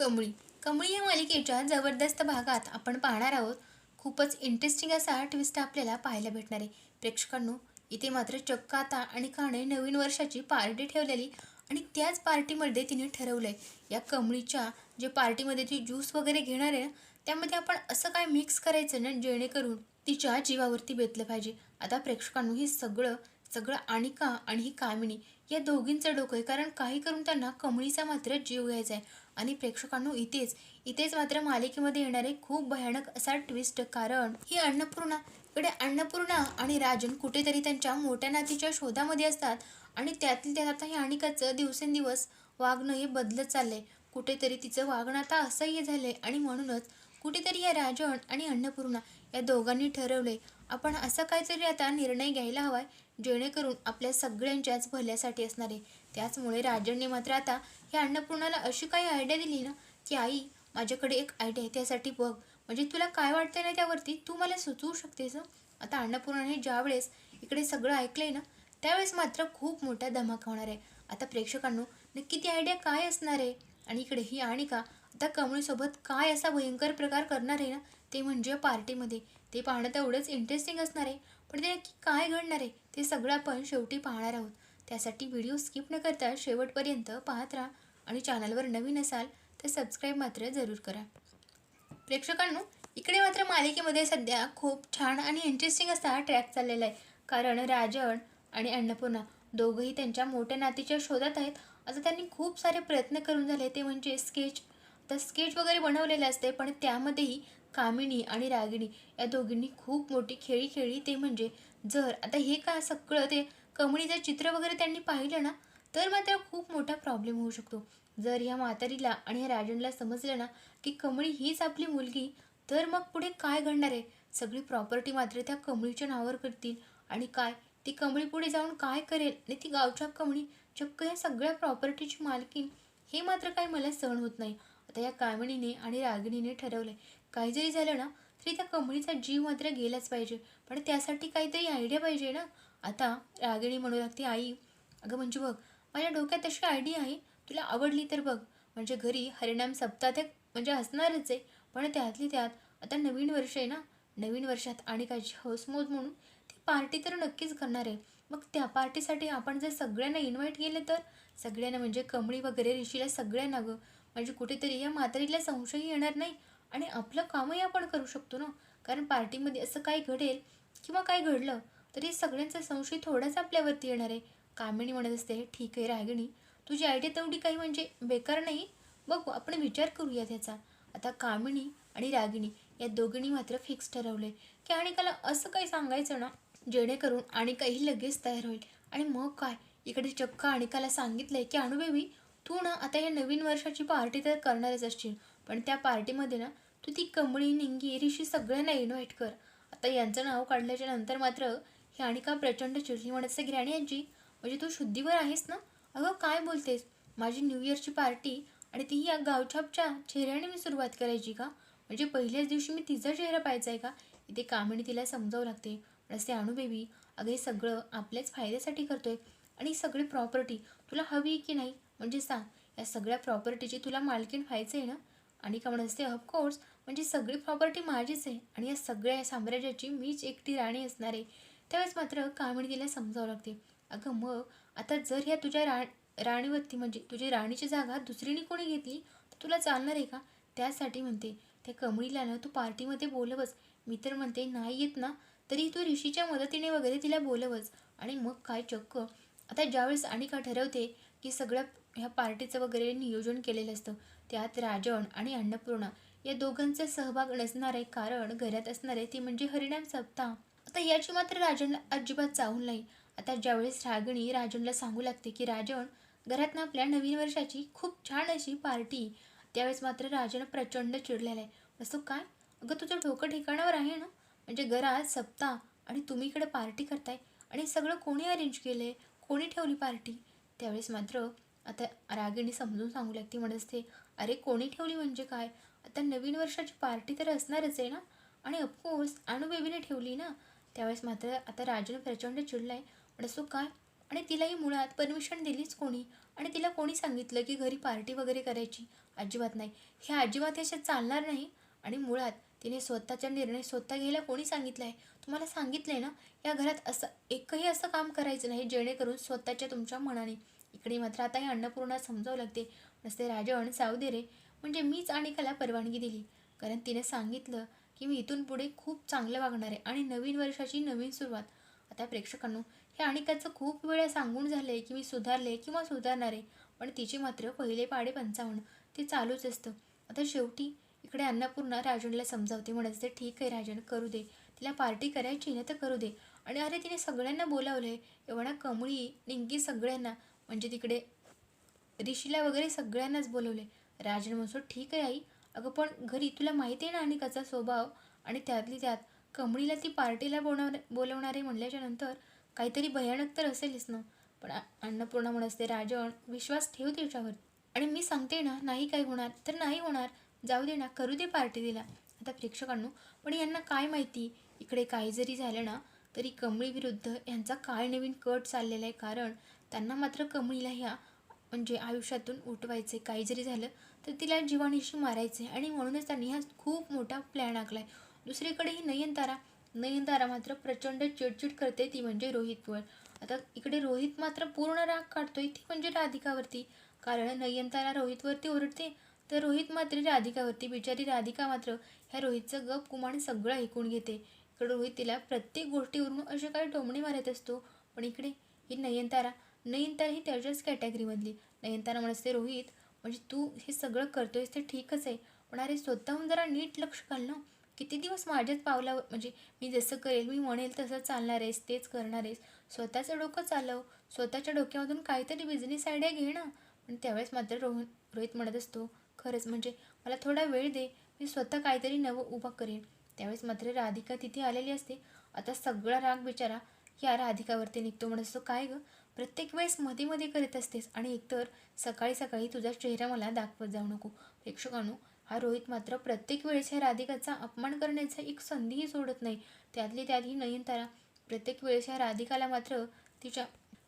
कमळी. कमळी या मालिकेच्या जबरदस्त भागात आपण पाहणार आहोत. खूपच इंटरेस्टिंग असा ट्विस्ट आपल्याला पाहायला भेटणार. आहे प्रेक्षकांनो इथे मात्र चक्क आता आणि काने नवीन वर्षाची पार्टी ठेवलेली आणि त्याच पार्टीमध्ये तिने ठरवलंय. या कमळीच्या जे पार्टीमध्ये ती ज्यूस वगैरे घेणार आहे ना त्यामध्ये आपण असं काय मिक्स करायचं ना जेणेकरून तिच्या जीवावरती बेतलं पाहिजे. आता प्रेक्षकांनो हे सगळं सगळं अनिका आणि ही कामिनी या दोघींचं डोकं आहे. कारण काही करून त्यांना कमळीचा मात्र जीव घ्यायचा आहे. आणि प्रेक्षकांनो इथेच इथेच मात्र मालिकेमध्ये येणारे खूप भयानक असा ट्विस्ट कारण ही अन्नपूर्णा इकडे अन्नपूर्णा आणि राजन कुठेतरी त्यांच्या मोठ्या नातीच्या शोधामध्ये असतात. आणि त्यातील त्यात आता हे अनिकाचं दिवसेंदिवस वागणं हे बदलत चाललंय. कुठेतरी तिचं वागणं आता असह्य झालंय. आणि म्हणूनच कुठेतरी या राजन आणि अन्नपूर्णा या दोघांनी ठरवले आपण असं काहीतरी आता निर्णय घ्यायला हवाय जेणेकरून आपल्या सगळ्यांच्याच भल्यासाठी असणार. आहे त्याचमुळे राजनने मात्र आता ह्या अन्नपूर्णाला अशी काही आयडिया दिली ना की आई माझ्याकडे एक आयडिया आहे त्यासाठी बघ. म्हणजे तुला काय वाटतंय ना त्यावरती? तू मला सुचवू शकतेस आता अन्नपूर्णाने ज्यावेळेस इकडे सगळं ऐकलंय ना त्यावेळेस मात्र खूप मोठा धमाका होणार आहे. आता प्रेक्षकांनो नक्की ती आयडिया काय असणार आहे? आणि इकडे ही आणिका आता कमळीसोबत काय असा भयंकर प्रकार करणार आहे ना ते म्हणजे पार्टीमध्ये. ते पाहणं तेवढंच इंटरेस्टिंग असणार आहे पण ते नक्की काय घडणार आहे ते सगळं आपण शेवटी पाहणार आहोत. त्यासाठी व्हिडिओ स्किप न करता शेवटपर्यंत पाहत राहा आणि चॅनलवर नवीन असाल तर सबस्क्राईब मात्र जरूर करा. प्रेक्षकांनो इकडे मात्र मालिकेमध्ये सध्या खूप छान आणि इंटरेस्टिंग असा ट्रॅक चाललेला आहे. कारण राजन आणि अन्नपूर्णा दोघंही त्यांच्या मोठ्या नातीच्या शोधात आहेत. आता त्यांनी खूप सारे प्रयत्न करून झाले ते म्हणजे स्केच तर स्केच वगैरे बनवलेले असते पण त्यामध्येही कामिनी आणि रागिणी या दोघींनी खूप मोठी खेळी खेळली. ते म्हणजे जर आता हे का सगळं ते कमळीचं चित्र वगैरे त्यांनी पाहिलं ना तर मात्र खूप मोठा प्रॉब्लेम होऊ शकतो. जर या म्हातारीला आणि या राजनला समजलं ना की कमळी हीच आपली मुलगी तर मग पुढे काय घडणार आहे? सगळी प्रॉपर्टी मात्र त्या कमळीच्या नावावर करतील. आणि काय? ती कमळी पुढे जाऊन काय करेल? आणि ती गावच्या कमळी चक्क या सगळ्या प्रॉपर्टीची मालकीन हे मात्र काही मला सहन होत नाही. आता या कामिणीने आणि रागिणीने ठरवले. काही जरी झालं ना तरी त्या कमळीचा जीव मात्र गेलाच पाहिजे. पण त्यासाठी काहीतरी आयडिया पाहिजे ना. आता रागिणी म्हणू लागते आई अगं म्हणजे बघ माझ्या डोक्यात अशी आयडिया आहे. तुला आवडली तर बघ. म्हणजे घरी हरिणाम सप्ताह ते म्हणजे असणारच आहे. पण त्यातली त्यात आता नवीन वर्ष आहे ना. नवीन वर्षात आणि काहीची हौसमोज म्हणून ती पार्टी तर नक्कीच करणार आहे. मग त्या पार्टीसाठी आपण जर सगळ्यांना इन्व्हाइट केलं तर? सगळ्यांना म्हणजे कमळी वगैरे ऋषीला सगळ्यांना गं. म्हणजे कुठेतरी या म्हातारीला संशय येणार नाही आणि आपलं कामही आपण करू शकतो ना. कारण पार्टीमध्ये असं काय घडेल किंवा काय घडलं तरी सगळ्यांचा संशय थोडाच आपल्यावरती येणार आहे. कामिणी म्हणत असते ठीक आहे रागिणी तुझी आयडिया तेवढी काही म्हणजे बेकार नाही. बघू आपण विचार करूया त्याचा आता कामिणी आणि रागिणी या दोघींनी मात्र फिक्स ठरवले की अनिकाला असं काही सांगायचं ना जेणेकरून अनिकाही लगेच तयार होईल. आणि मग काय? इकडे चक्क अनिकाला सांगितलंय की अणुबेबी तू ना आता या नवीन वर्षाची पार्टी तर करणारच असशील पण त्या पार्टीमध्ये ना तू ती कमळी निंगी ऋषी सगळ्यांना इन्व्हाइट कर. आता यांचं नाव काढल्याच्या नंतर मात्र ही अनिका प्रचंड चिडली म्हणत असते ग्रॅणी आजी म्हणजे तू शुद्धीवर आहेस ना? अगं काय बोलतेस? माझी न्यू इयरची पार्टी आणि तीही या गावछापच्या चेहऱ्याने मी सुरुवात करायची का? म्हणजे पहिल्याच दिवशी मी तिचा चेहरा पाहायचा आहे का? इथे कामिणी तिला समजावं लागते. पण असते अणू बेबी अगं हे सगळं आपल्याच फायद्यासाठी करतोय आणि सगळी प्रॉपर्टी तुला हवी की नाही? म्हणजे सांग या सगळ्या प्रॉपर्टीची तुला मालकीण व्हायचं आहे ना? आणि का म्हणत असते ऑफकोर्स म्हणजे सगळी प्रॉपर्टी माझीच आहे आणि या सगळ्या साम्राज्याची मीच एकटी राणी असणार आहे. त्यावेळेस मात्र कामिणी तिला समजावं लागते. अगं मग आता जर ह्या तुझ्या रा राणीवरती म्हणजे तुझी राणीची जागा दुसरीने कोणी घेतली तर तुला चालणार आहे का? त्यासाठी म्हणते त्या कमळीला ना तू पार्टीमध्ये बोलवच मी तर म्हणते नाही येत ना? तरी तू ऋषीच्या मदतीने वगैरे तिला बोलवच आणि मग काय चक्क. आता ज्यावेळेस अनिका ठरवते की सगळ्या ह्या पार्टीचं वगैरे नियोजन केलेलं असतं. त्यात राजन आणि अन्नपूर्णा या दोघांचा सहभाग नसणार आहे कारण घरात असणार आहे ती म्हणजे हरिणाम सप्ताह आता याची मात्र राजनला अजिबात चाहूल नाही. आता ज्यावेळेस रागिणी राजनला सांगू लागते की राजन घरात ना आपल्या नवीन वर्षाची खूप छान अशी पार्टी त्यावेळेस मात्र राजन प्रचंड चिडलेला आहे. असं काय? अगं तुझं डोकं ठिकाणावर आहे ना? म्हणजे घरात सप्ताह आणि तुम्ही इकडे पार्टी करताय आणि सगळं कोणी अरेंज केलं आहे कोणी ठेवली पार्टी? त्यावेळेस मात्र आता रागिणी समजून सांगू लागते म्हणत असते अरे कोणी ठेवली म्हणजे काय? आता नवीन वर्षाची पार्टी तर असणारच आहे ना? आणि ऑफकोर्स अणुबेबीने ठेवली ना? त्यावेळेस मात्र आता राजन प्रचंड चिडला आहे पण असो काय? आणि तिलाही मुळात परमिशन दिलीच कोणी? आणि तिला कोणी सांगितलं की घरी पार्टी वगैरे करायची? अजिबात नाही. हे अजिबात असे चालणार नाही. आणि मुळात तिने स्वतःचा निर्णय स्वतः घ्यायला कोणी सांगितला आहे तुम्हाला सांगितलं आहे ना? या घरात असं एकही असं काम करायचं नाही जेणेकरून स्वतःच्या तुमच्या मनाने इकडे मात्र आता हे अन्नपूर्णा समजावं लागते. नसते राजवण सावदे रे. म्हणजे मीच अनिकाला परवानगी दिली. कारण तिने सांगितलं की मी इथून पुढे खूप चांगलं वागणार आहे आणि नवीन वर्षाची नवीन सुरुवात. आता प्रेक्षकांनो हे अनिकाचं खूप वेळा सांगून झालं आहे की मी सुधारले किंवा सुधारणार आहे. पण तिची मात्र पहिले पाडे पंचावन्न. ते चालूच असतं. आता शेवटी इकडे अन्नपूर्णा राजनला समजावते. म्हणत असते ठीक आहे राजन करू दे. तिला पार्टी करायची ना तर करू दे. आणि अरे तिने सगळ्यांना बोलावलं आहे एवढा कमळी निंकी सगळ्यांना. म्हणजे तिकडे ऋषीला वगैरे सगळ्यांनाच बोलवले. राजन म्हणतो ठीक आहे आई. अगं पण घरी तुला माहिती आहे ना अनिकाचा स्वभाव? आणि त्यातली त्यात कमळीला ती पार्टीला बोलवणार बोलवणारे म्हणल्याच्या नंतर काहीतरी भयानक तर असेलच ना. पण अन्नपूर्णा म्हणत असते राजन विश्वास ठेव तिच्यावर. आणि मी सांगते ना नाही काय होणार तर नाही होणार. जाऊ दे ना करू दे पार्टी दिला आता प्रेक्षकांनो पण यांना काय माहिती? इकडे काही जरी झालं ना तरी कमळी विरुद्ध यांचा काय नवीन कट चाललेला आहे? कारण त्यांना मात्र कमळीला ह्या म्हणजे आयुष्यातून उठवायचे. काही जरी झालं तर तिला जीवाणीशी मारायचे. आणि म्हणूनच त्यांनी हा खूप मोठा प्लॅन आखलाय. दुसरीकडे ही नयनतारा नयनतारा मात्र प्रचंड चिडचिड करते. ती म्हणजे रोहितवर आता इकडे रोहित मात्र पूर्ण राग काढतोय. ती म्हणजे राधिकावरती. कारण नयनतारा रोहितवरती ओरडते. तर रोहित मात्र राधिकावरती. बिचारी राधिका मात्र ह्या रोहितचं गप कुमाण सगळं ऐकून घेते. इकडे रोहित तिला प्रत्येक गोष्टीवरून असे काही टोमणे मारत असतो. पण इकडे ही नयनतारा नयनतारा ही त्याच्याच कॅटेगरीमधली नयनतारा म्हणते रोहित म्हणजे तू हे सगळं करतोयस ते ठीकच आहे. पण अरे स्वतःहून जरा नीट लक्ष घाल ना. किती दिवस माझ्याच पावलावर म्हणजे मी जसं करेल मी म्हणेल तसं चालणार आहेस तेच करणार आहेस. स्वतःचं डोकं चालव. स्वतःच्या डोक्यामधून काहीतरी बिझनेस आयडिया घे ना. पण त्यावेळेस मात्र रोहित रोहित म्हणत असतो खरंच म्हणजे मला थोडा वेळ दे. मी स्वतः काहीतरी नवं उभा करेन. त्यावेळेस मात्र राधिका तिथे आलेली असते. आता सगळा राग बिचारा या राधिकावरती निघतो म्हणत असतो. काय गं? प्रत्येक वेळेस मध्ये मध्ये करत असतेस आणि एकतर सकाळी सकाळी तुझा चेहरा मला दाखवत जाऊ नको. प्रेक्षकांनो हा रोहित मात्र प्रत्येक वेळेस ह्या राधिकाचा अपमान करण्याचा एक संधीही सोडत नाही. त्यातली त्यात ही नयनतारा प्रत्येक वेळेस ह्या राधिकाला मात्र तिच्या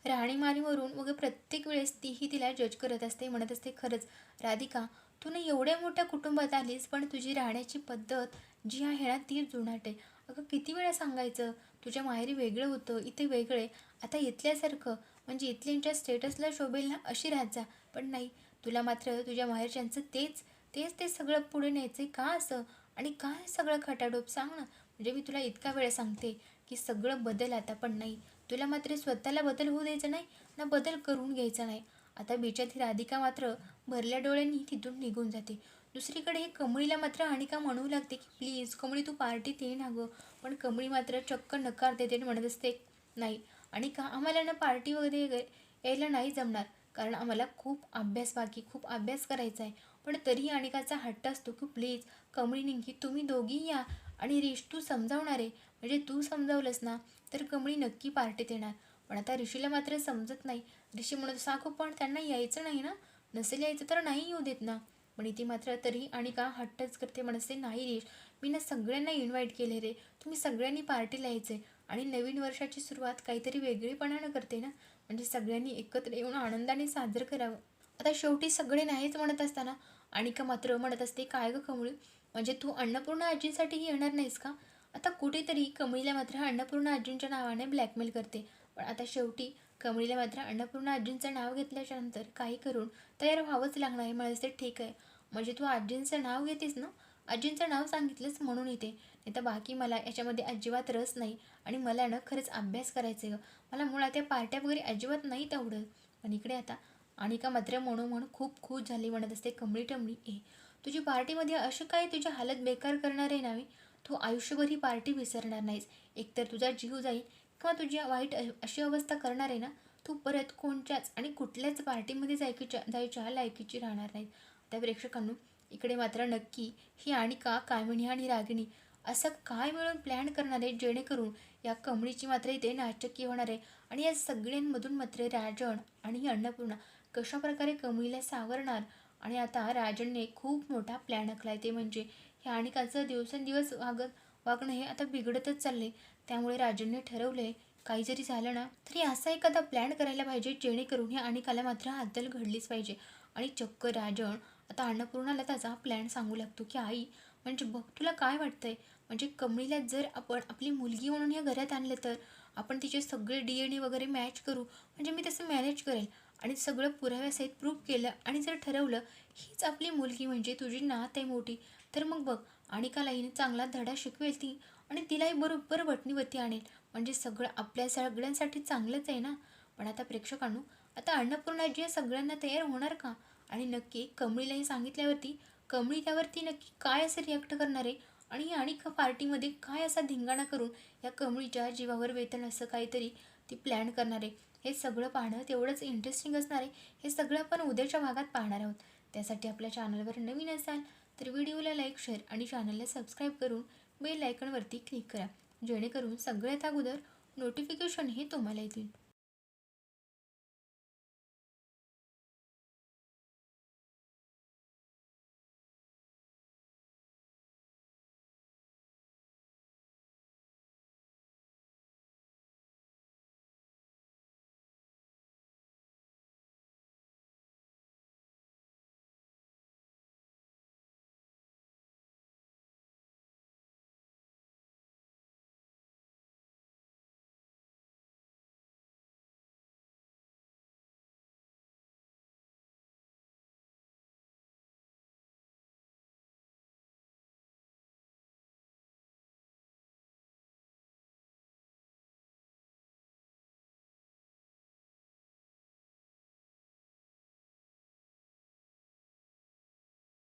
राहणीमारीवरून वगैरे प्रत्येक वेळेस तीही तिला जज करत असते म्हणत असते खरंच राधिका तू ना एवढ्या मोठ्या कुटुंबात आलीस पण तुझी राहण्याची पद्धत जी आहे ना ती जुनाट आहे. अगं किती वेळा सांगायचं तुझ्या माहेरी वेगळं होतं इथे वेगळे आता इथल्यासारखं म्हणजे इथल्यांच्या स्टेटसला शोभेल ना अशी राहत जा. पण नाही तुला मात्र तुझ्या माहेरच्यांचं तेच तेच ते सगळं पुढे न्यायचं का असं? आणि काय सगळं खटाडोप? सांग ना. म्हणजे मी तुला इतका वेळ सांगते की सगळं बदल आता. पण नाही तुला मात्र स्वतःला बदल होऊ द्यायचा नाही ना बदल करून घ्यायचा नाही. आता बिचारी राधिका मात्र भरल्या डोळ्यांनी तिथून निघून जाते. दुसरीकडे हे कमळीला मात्र अनिका म्हणू लागते की प्लीज कमळी तू पार्टीत ये ना गं. पण कमळी मात्र चक्क नकार देते आणि म्हणत असते नाही आणि का आम्हाला ना पार्टी वगैरे यायला नाही जमणार. कारण आम्हाला खूप अभ्यास बाकी खूप अभ्यास करायचा आहे. पण तरीही अनिकाचा हट्ट असतो की प्लीज कमळी निंकी तुम्ही दोघी या. आणि रिश तू समजावणार आहे. म्हणजे तू समजावलंस ना तर कमळी नक्की पार्टीत येणार. पण आता ऋषीला मात्र समजत नाही. ऋषी म्हणत साखू पण त्यांना यायचं नाही ना? नसेल यायचं तर नाही येऊ देत ना? पण इथे मात्र तरी आणि का हट्टच करते म्हणते नाही रिश. मी ना सगळ्यांना इन्व्हाइट केले रे. तुम्ही सगळ्यांनी पार्टीला यायचं आहे आणि नवीन वर्षाची सुरुवात काहीतरी वेगळीपणानं करते ना? म्हणजे सगळ्यांनी एकत्र येऊन आनंदाने साजरं करावं. आता शेवटी सगळे नाहीच म्हणत असताना अनिका मात्र म्हणत असते काय गं कमळी? म्हणजे तू अन्नपूर्णा आजींसाठीही येणार नाहीस का? आता कुठेतरी कमळीला मात्र अन्नपूर्णा आजींच्या नावाने ब्लॅकमेल करते. पण आता शेवटी कमळीला मात्र अन्नपूर्णा आजींचं नाव घेतल्याच्या नंतर काही करून तयार व्हावंच लागणार आहे. मला ते ठीक आहे. म्हणजे तू आजींचं नाव घेतेस ना? आजींचं नाव सांगितलंच म्हणून येते. नाही तर बाकी मला याच्यामध्ये अजिबात रस नाही आणि मला ना खरंच अभ्यास करायचं आहे मला मुळात त्या पार्ट्या वगैरे अजिबात नाहीत आवडत पण इकडे आता अनिका मात्र म्हणून म्हणून खूप खुश झाली म्हणत असते कमळी टमळी ए तुझी पार्टीमध्ये अशी काय तुझी हालत बेकार करणार आहे नावी? तू आयुष्यभर ही पार्टी विसरणार नाहीस. एकतर तुझा जीव जाईल किंवा तुझी वाईट अशी अवस्था करणार आहे ना तू परत कोणत्याच आणि कुठल्याच पार्टीमध्ये जायकीच्या जायच्या लायकीची राहणार नाहीत त्या प्रेक्षकांनो इकडे मात्र नक्की ही आणिका कामिणी आणि रागिणी असं काय मिळून प्लॅन करणार आहे जेणेकरून या कमळीची मात्र इथे नाचकी होणार आहे. आणि या सगळ्यांमधून मात्र राजन आणि ही अन्नपूर्णा कशा प्रकारे कमळीला सावरणार आणि आता राजनने खूप मोठा प्लॅन आखलाय ते म्हणजे ह्या अनिकाचं दिवसेंदिवस वागत वागणं हे आता बिघडतच चालले त्यामुळे राजनने ठरवले काही जरी झालं ना तरी असा एखादा प्लॅन करायला पाहिजे जेणेकरून ह्या अनिकाला मात्र हातल घडलीच पाहिजे. आणि चक्क राजन आता अन्नपूर्णाला त्याचा प्लॅन सांगू लागतो की आई म्हणजे बघ तुला काय वाटतंय? म्हणजे कमळीला जर आपण आपली मुलगी म्हणून ह्या घरात आणलं तर आपण तिचे सगळे डी एन ए वगैरे मॅच करू? म्हणजे मी तसं मॅनेज करेल. आणि सगळं पुराव्यासहित प्रूफ केलं आणि जर ठरवलं हीच आपली मुलगी म्हणजे तुझी नात आहे मोठी. तर मग बघ आणि का हिने चांगला धडा शिकवेल ती आणि तिलाही बरोबर बटणीवरती आणेल. म्हणजे सगळं आपल्या सगळ्यांसाठी चांगलंच आहे ना? पण आता प्रेक्षकांनो आता अन्नपूर्णाजी या सगळ्यांना तयार होणार का? आणि नक्की कमळीलाही सांगितल्यावरती कमळी त्यावरती नक्की काय असं रिॲक्ट करणार आहे? आणि आणि पार्टीमध्ये काय असा धिंगाणा करून या कमळीच्या जीवावर वेतन असं काहीतरी ती प्लॅन करणार आहे? हे सगळं पाहणं तेवढंच इंटरेस्टिंग असणार आहे. हे सगळं आपण उद्याच्या भागात पाहणार आहोत. त्यासाठी आपल्या चॅनलवर नवीन असाल तर व्हिडिओला लाईक शेअर आणि चॅनलला सबस्क्राईब करून बेल आयकॉनवरती क्लिक करा. जेणेकरून सगळ्यात अगोदर नोटिफिकेशन हे तुम्हाला येतील.